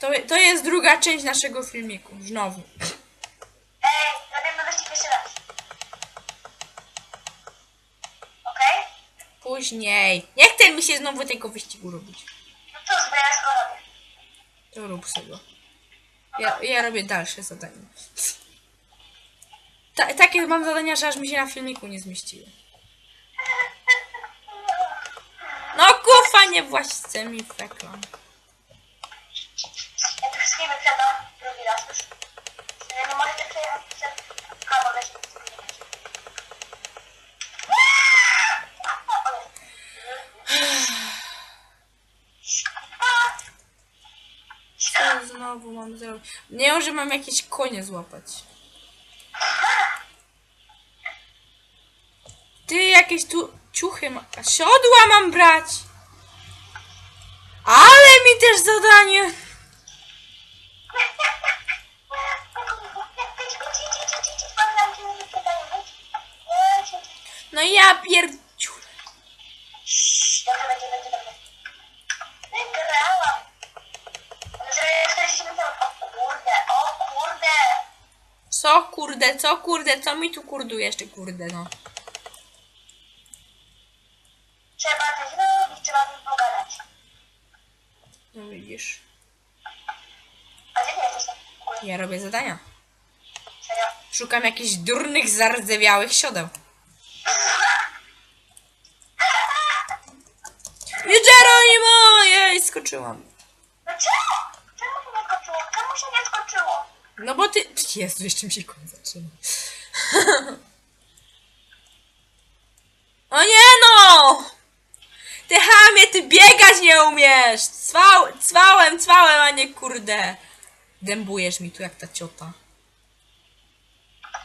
To, to jest druga część naszego filmiku. Znowu. Ej, robimy wyścig jeszcze raz. Okej? Później. Nie chce mi się znowu tego wyścigu robić. No cóż, bo ja go robię. To rób sobie. Ja, ja robię dalsze zadania. Ta, takie mam zadania, że aż mi się na filmiku nie zmieściły. No kufa, nie właścice mi feklam. Ja Co znowu mam zrobić? Nie, że mam jakieś konie złapać. Ty jakieś tu ciuchy ma... Siodła mam brać! Ale mi też zadanie! No ja pierdziu... Dobrze, będzie, będzie, dobrze. Wygrałam. Zrobię 40 minut. O kurde, o kurde. Co kurde, co kurde, co mi tu kurduje jeszcze kurde no. Trzeba coś zrobić, trzeba z nim pogadać. No widzisz. A gdzie ty jesteś? Ja robię zadania. Serio? Szukam jakichś durnych, zardzewiałych siodeł. Skoczyłam. No czemu? Czemu to nie skoczyło? Czemu się nie skoczyło? No bo ty... Jezu, jeszcze mi się koń zaczyna. o nie no! Ty chamie, ty biegać nie umiesz! Cwał, cwałem, cwałem, a nie kurde. Dębujesz mi tu jak ta ciota.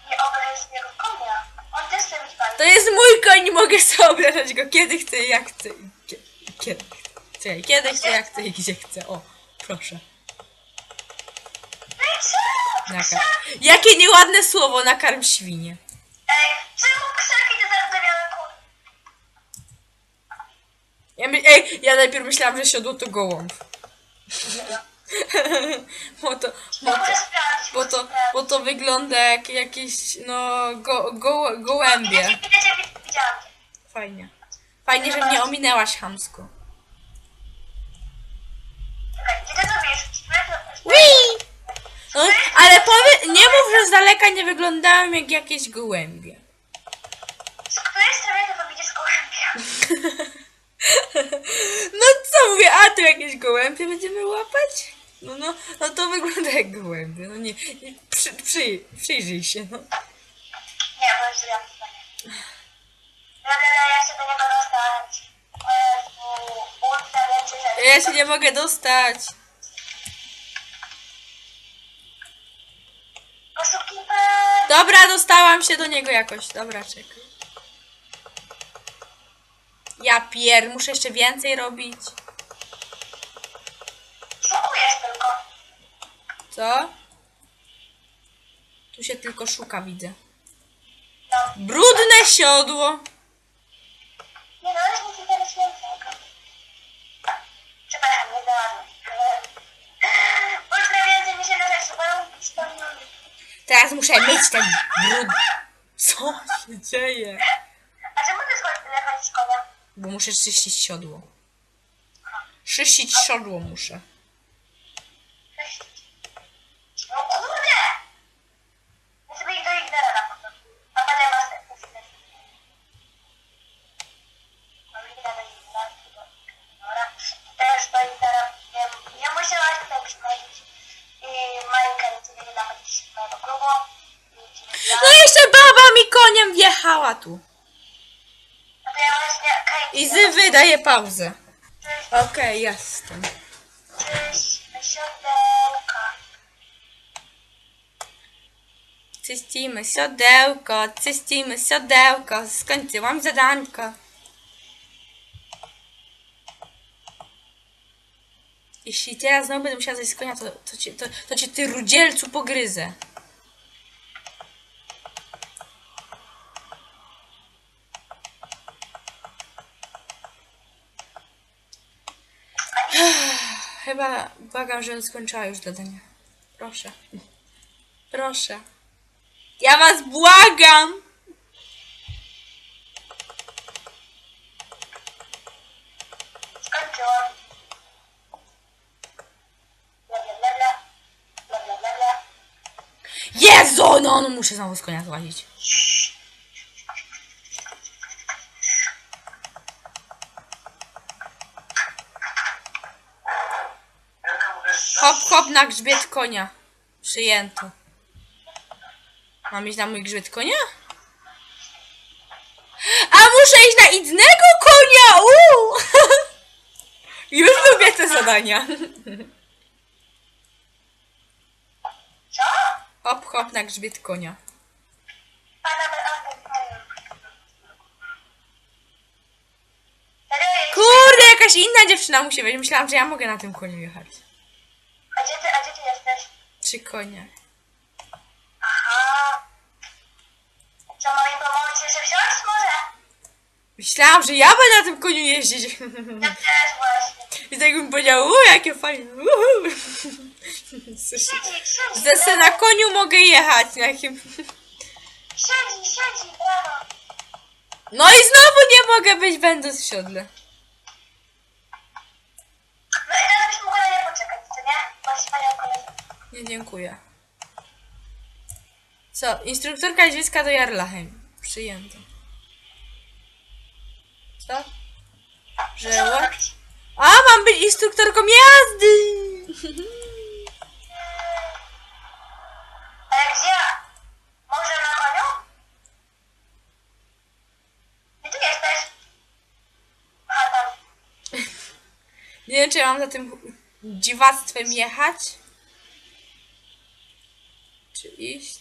Nie obraź swojego konia. On też chce być fajny. To jest mój koń, nie mogę sobie obrażać go kiedy chcę, jak chcę. i kie- Kiedy chcę. Czekaj, kiedy chcę, jak chcę i gdzie chcę. O, proszę. Co? Nakarm. Jakie nieładne słowo, nakarm świnie. Ej, czemu krzaki te zardzewiałe kur... Ja, my, ej, ja najpierw myślałam, że siodło to gołąb. bo to, bo to, sprawdzić. bo to, bo to wygląda jak jakieś, no, go, go, gołębie. widziałam cię. Fajnie. Fajnie, że mnie ominęłaś, chamsko. Czekaj, ale powie, nie mów, że z daleka nie wyglądałem jak jakieś gołębie. Z której strony to widzisz gołębia? No co mówię, a tu jakieś gołębie będziemy łapać? No, no, no to wygląda jak gołębie. No nie, nie przy, przy, przyjrzyj się, no. Nie, bo Ja się nie mogę dostać. Dobra, dostałam się do niego jakoś. Dobra, czekaj. Ja pier, muszę jeszcze więcej robić. Szukujesz tylko. Co? Tu się tylko szuka, widzę. Brudne siodło. Nie no, się spełniony. Teraz muszę mieć ten brud. Co się dzieje? A czemu ty tyle chodzi z konia? Bo muszę czyścić siodło. Czyścić siodło muszę. Tu. No to ja właśnie, Kate, I zy wydaje pauzę. Okej, jestem. cześć, siodełka. Czyścimy siodełko, czyścimy siodełko. Skończyłam zadanko. Jeśli teraz znowu będę musiała z konia, to, to, to, to cię ty rudzielcu pogryzę. Chyba chyba błagam, żebym skończyła już zadanie. Proszę. Proszę. Ja was błagam! Skończyłam. Bla, bla, bla, bla. Bla, bla, bla, bla. Jezu! No, no muszę znowu z konia złazić. Hop, hop na grzbiet konia. Przyjęto. Mam iść na mój grzbiet konia? A muszę iść na innego konia! Uuu! Już lubię te zadania. Co? Hop, hop na grzbiet konia. Kurde, jakaś inna dziewczyna musi być. Myślałam, że ja mogę na tym koniu jechać. A gdzie ty, a gdzie ty jesteś? Trzy konie. Aha. Co, mam im pomóc jeszcze wsiąść może? Myślałam, że ja będę na tym koniu jeździć. Ja też właśnie. I tak bym powiedział, uuu, jakie fajne. uhu. Słyszę. Siedzi, siedzi, Że se na koniu mogę jechać. Na jakim... Siedzi, siedzi, brawo. No i znowu nie mogę być będąc w siodle. No i teraz byś mogła na nie poczekać, co nie? Wspaniałą dziękuję. Co? Instruktorka niedźwiecka do Jarlachem. Przyjęto. Co? Że Co mam what? robić? A, mam być instruktorką jazdy! Ale gdzie? Może na koniu? Gdzie ty jesteś? Aha, tam. Nie wiem, czy ja mam za tym dziwactwem jechać. Czy iść?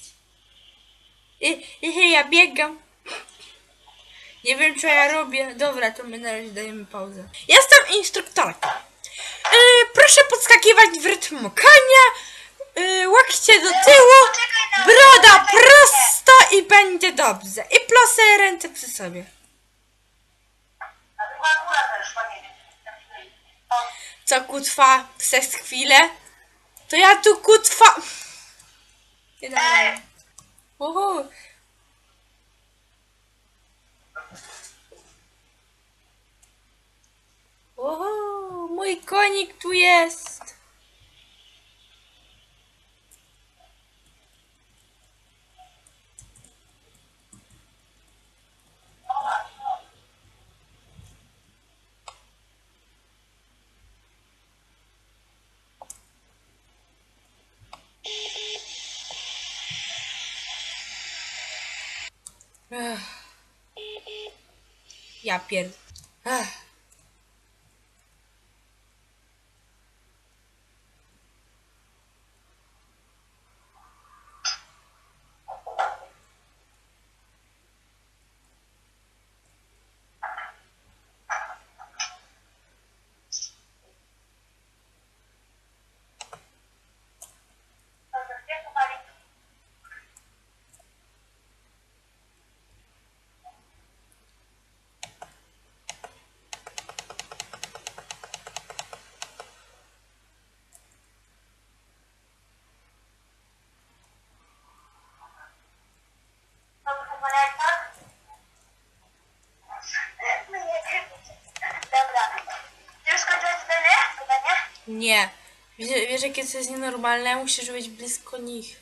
I, i ja biegam. Nie wiem, co ja robię. Dobra, to my na razie dajemy pauzę. Jestem instruktorką. Yy, proszę podskakiwać w rytm konia. Yy, łokcie do tyłu. Broda prosto i będzie dobrze. I plosę ręce przy sobie. Co kutwa przez chwilę? To ja tu kutwa. Nie dam rady. Uhu. Uhu, mój konik tu jest. Ja pierd... Ech. dobra, gdzie to pali? Dobrze, Marianka? No nie, Dobra. Ty już skończyłeś zadanie? Zadanie? Nie. Wiesz, wiesz, jakie to jest nienormalne? Musisz być blisko nich.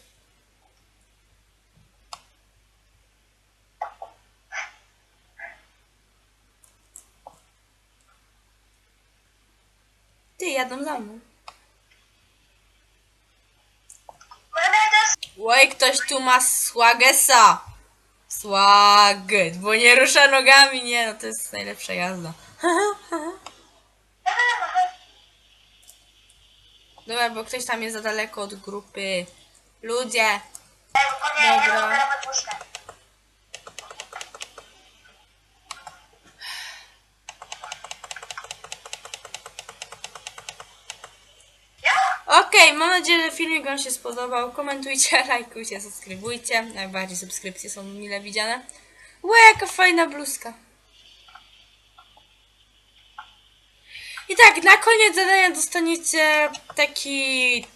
Ty, jadą za mną. Oj, ktoś tu ma swagesa. Swaget, bo nie rusza nogami, nie, no to jest najlepsza jazda. Dobra, bo ktoś tam jest za daleko od grupy. Ludzie. Bo nie, Dobra. Ja? Okej, mam nadzieję, że filmik Wam się spodobał. Komentujcie, lajkujcie, subskrybujcie. Najbardziej subskrypcje są mile widziane. Ła, jaka fajna bluzka. I tak, na koniec zadania dostaniecie taki